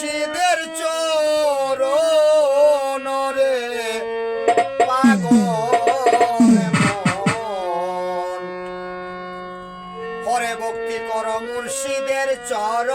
মুর্শিদের চরণ রে। পাগল পরে ভক্তি কর মুর্শিদের চর